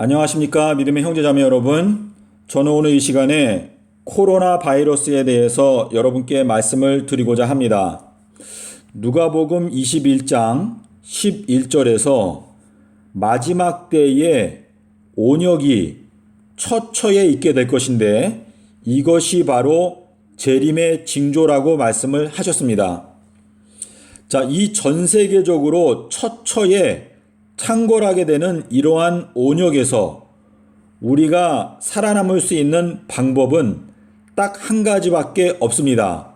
안녕하십니까 믿음의 형제자매 여러분 저는 오늘 이 시간에 코로나 바이러스에 대해서 여러분께 말씀을 드리고자 합니다 누가복음 21장 11절에서 마지막 때에 온역이 처처에 있게 될 것인데 이것이 바로 재림의 징조라고 말씀을 하셨습니다. 자, 이 전 세계적으로 처처에 창궐하게 되는 이러한 온역에서 우리가 살아남을 수 있는 방법은 딱 한 가지밖에 없습니다.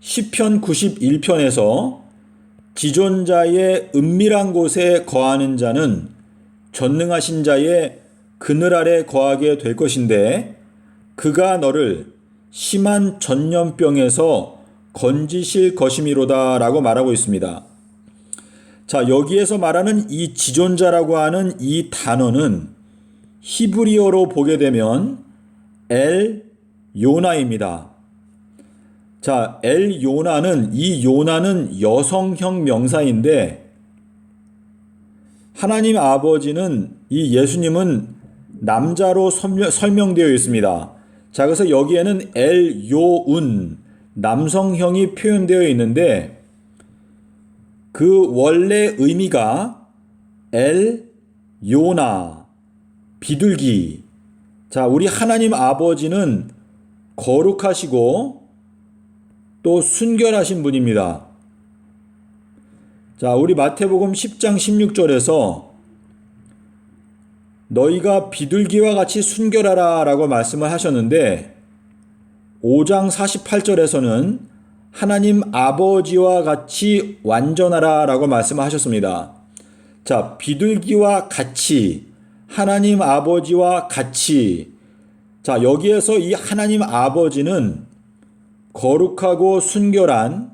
시편 91편에서 지존자의 은밀한 곳에 거하는 자는 전능하신 자의 그늘 아래 거하게 될 것인데 그가 너를 심한 전염병에서 건지실 것이미로다 라고 말하고 있습니다. 자, 여기에서 말하는 이 지존자라고 하는 이 단어는 히브리어로 보게 되면 엘 요나입니다. 자, 엘 요나는 이 요나는 여성형 명사인데 하나님 아버지는 이 예수님은 남자로 설명 되어 있습니다. 자, 그래서 여기에는 엘 요운 남성형이 표현되어 있는데 그 원래 의미가 엘 요나 비둘기. 자, 우리 하나님 아버지는 거룩하시고 또 순결하신 분입니다. 자, 우리 마태복음 10장 16절에서 너희가 비둘기와 같이 순결하라 라고 말씀을 하셨는데 5장 48절에서는 하나님 아버지와 같이 완전하라 라고 말씀을 하셨습니다. 자, 비둘기와 같이, 하나님 아버지와 같이. 자, 여기에서 이 하나님 아버지는 거룩하고 순결한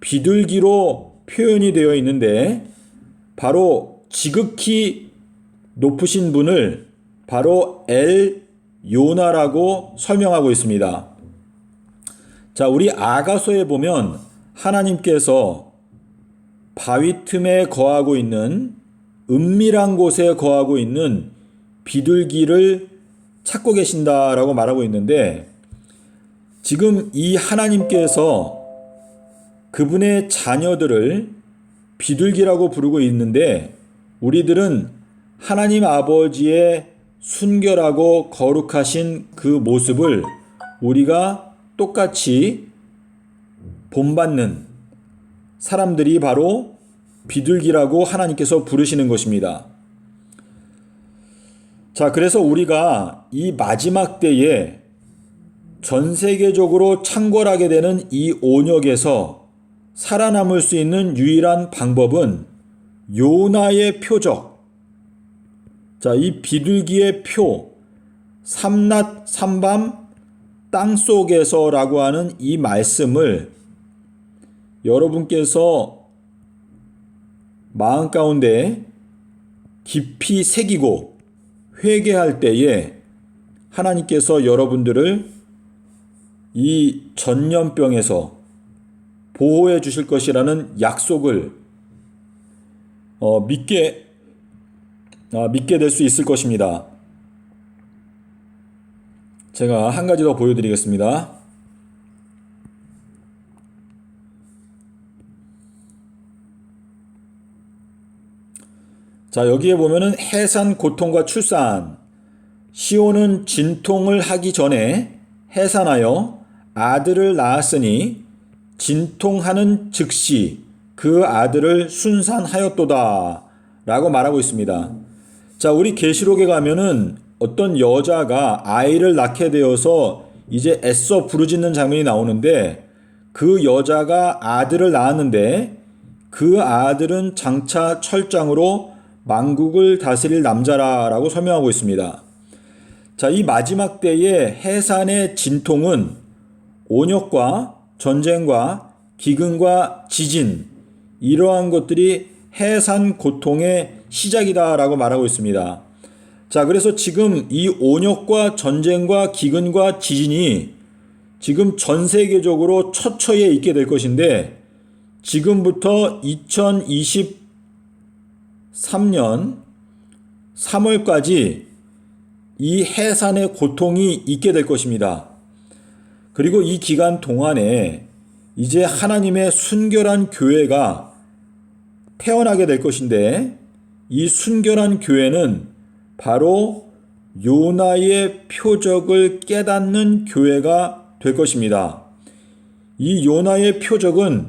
비둘기로 표현이 되어 있는데, 바로 지극히 높으신 분을 바로 엘 요나라고 설명하고 있습니다. 자, 우리 아가서에 보면 하나님께서 바위 틈에 거하고 있는 은밀한 곳에 거하고 있는 비둘기를 찾고 계신다라고 말하고 있는데 지금 이 하나님께서 그분의 자녀들을 비둘기라고 부르고 있는데 우리들은 하나님 아버지의 순결하고 거룩하신 그 모습을 우리가 똑같이 본받는 사람들이 바로 비둘기라고 하나님께서 부르시는 것입니다. 자, 그래서 우리가 이 마지막 때에 전 세계적으로 창궐하게 되는 이 온역에서 살아남을 수 있는 유일한 방법은 요나의 표적. 자, 이 비둘기의 표, 삼낮 삼밤 땅 속에서라고 하는 이 말씀을 여러분께서 마음 가운데 깊이 새기고 회개할 때에 하나님께서 여러분들을 이 전염병에서 보호해 주실 것이라는 약속을 어, 믿게 어, 믿게 될 수 있을 것입니다. 제가 한 가지 더 보여드리겠습니다. 자, 여기에 보면은 해산 고통과 출산. 시온은 진통을 하기 전에 해산하여 아들을 낳았으니 진통하는 즉시 그 아들을 순산하였도다. 라고 말하고 있습니다. 자, 우리 계시록에 가면은 어떤 여자가 아이를 낳게 되어서 이제 애써 부르짖는 장면이 나오는데 그 여자가 아들을 낳았는데 그 아들은 장차 철장으로 만국을 다스릴 남자라라고 설명하고 있습니다. 자, 이 마지막 때의 해산의 진통은 온역과 전쟁과 기근과 지진 이러한 것들이 해산 고통의 시작이다라고 말하고 있습니다. 자, 그래서 지금 이 온역과 전쟁과 기근과 지진이 지금 전 세계적으로 처처에 있게 될 것인데 지금부터 2023년 3월까지 이 해산의 고통이 있게 될 것입니다. 그리고 이 기간 동안에 이제 하나님의 순결한 교회가 태어나게 될 것인데 이 순결한 교회는 바로 요나의 표적을 깨닫는 교회가 될 것입니다. 이 요나의 표적은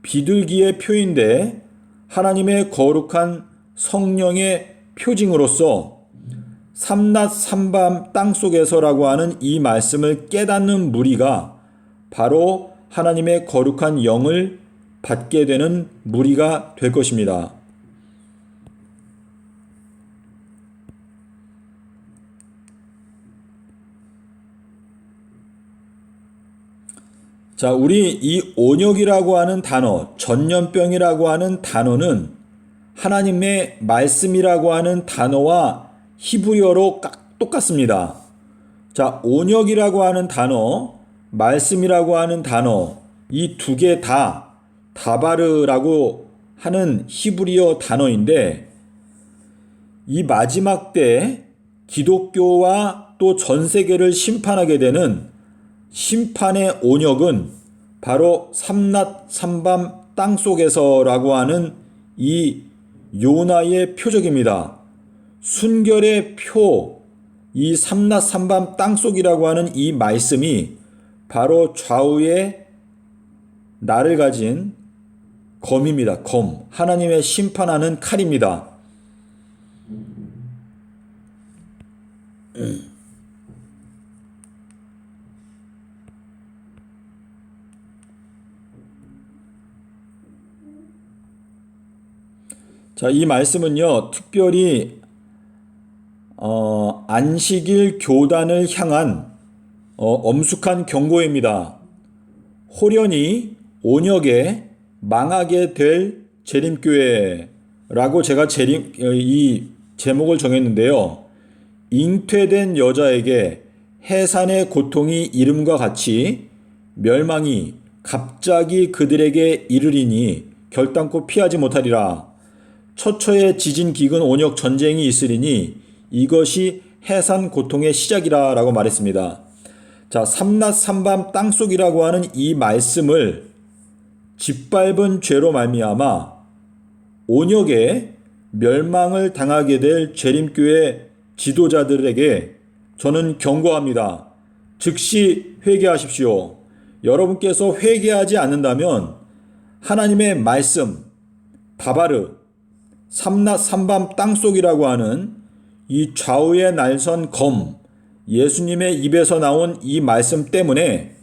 비둘기의 표인데 하나님의 거룩한 성령의 표징으로서 삼낮 삼밤 땅 속에서라고 하는 이 말씀을 깨닫는 무리가 바로 하나님의 거룩한 영을 받게 되는 무리가 될 것입니다. 자, 우리 이 온역이라고 하는 단어, 전염병이라고 하는 단어는 하나님의 말씀이라고 하는 단어와 히브리어로 똑같습니다. 자, 온역이라고 하는 단어, 말씀이라고 하는 단어, 이 두 개 다 다바르라고 하는 히브리어 단어인데 이 마지막 때 기독교와 또 전 세계를 심판하게 되는 심판의 온역은 바로 삼낮 삼밤 땅 속에서라고 하는 이 요나의 표적입니다. 순결의 표, 이 삼낮 삼밤 땅 속이라고 하는 이 말씀이 바로 좌우에 나를 가진 검입니다. 검. 하나님의 심판하는 칼입니다. 자, 이 말씀은요, 특별히, 어, 안식일 교단을 향한, 어, 엄숙한 경고입니다. 호련히 온역에 망하게 될 재림교회라고 제가 재림, 어, 이 제목을 정했는데요. 잉퇴된 여자에게 해산의 고통이 이름과 같이 멸망이 갑자기 그들에게 이르리니 결단코 피하지 못하리라. 처처의 지진 기근 온역 전쟁이 있으리니 이것이 해산 고통의 시작이라라고 말했습니다. 자, 삼낮 삼밤 땅속이라고 하는 이 말씀을 짓밟은 죄로 말미암아 온역에 멸망을 당하게 될 재림교회 지도자들에게 저는 경고합니다. 즉시 회개하십시오. 여러분께서 회개하지 않는다면 하나님의 말씀, 다바르, 삼낮 삼밤 땅속이라고 하는 이 좌우의 날선 검, 예수님의 입에서 나온 이 말씀 때문에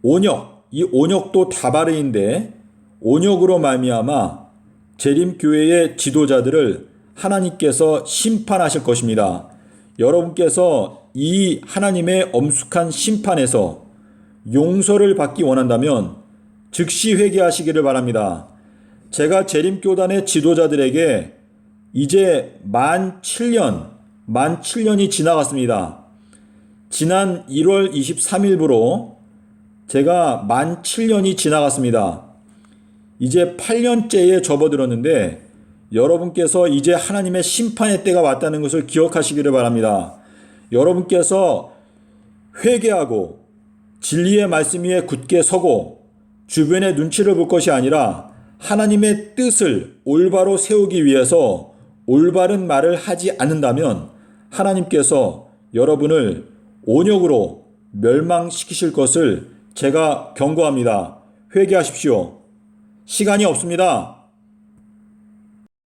온역, 이 온역도 다바르인데 온역으로 말미암아 재림교회의 지도자들을 하나님께서 심판하실 것입니다. 여러분께서 이 하나님의 엄숙한 심판에서 용서를 받기 원한다면 즉시 회개하시기를 바랍니다. 제가 재림교단의 지도자들에게 이제 만 7년, 만 7년이 지나갔습니다. 지난 1월 23일부로 제가 만 7년이 지나갔습니다. 이제 8년째에 접어들었는데 여러분께서 이제 하나님의 심판의 때가 왔다는 것을 기억하시기를 바랍니다. 여러분께서 회개하고 진리의 말씀 위에 굳게 서고 주변의 눈치를 볼 것이 아니라 하나님의 뜻을 올바로 세우기 위해서 올바른 말을 하지 않는다면 하나님께서 여러분을 온역으로 멸망시키실 것을 제가 경고합니다. 회개하십시오. 시간이 없습니다.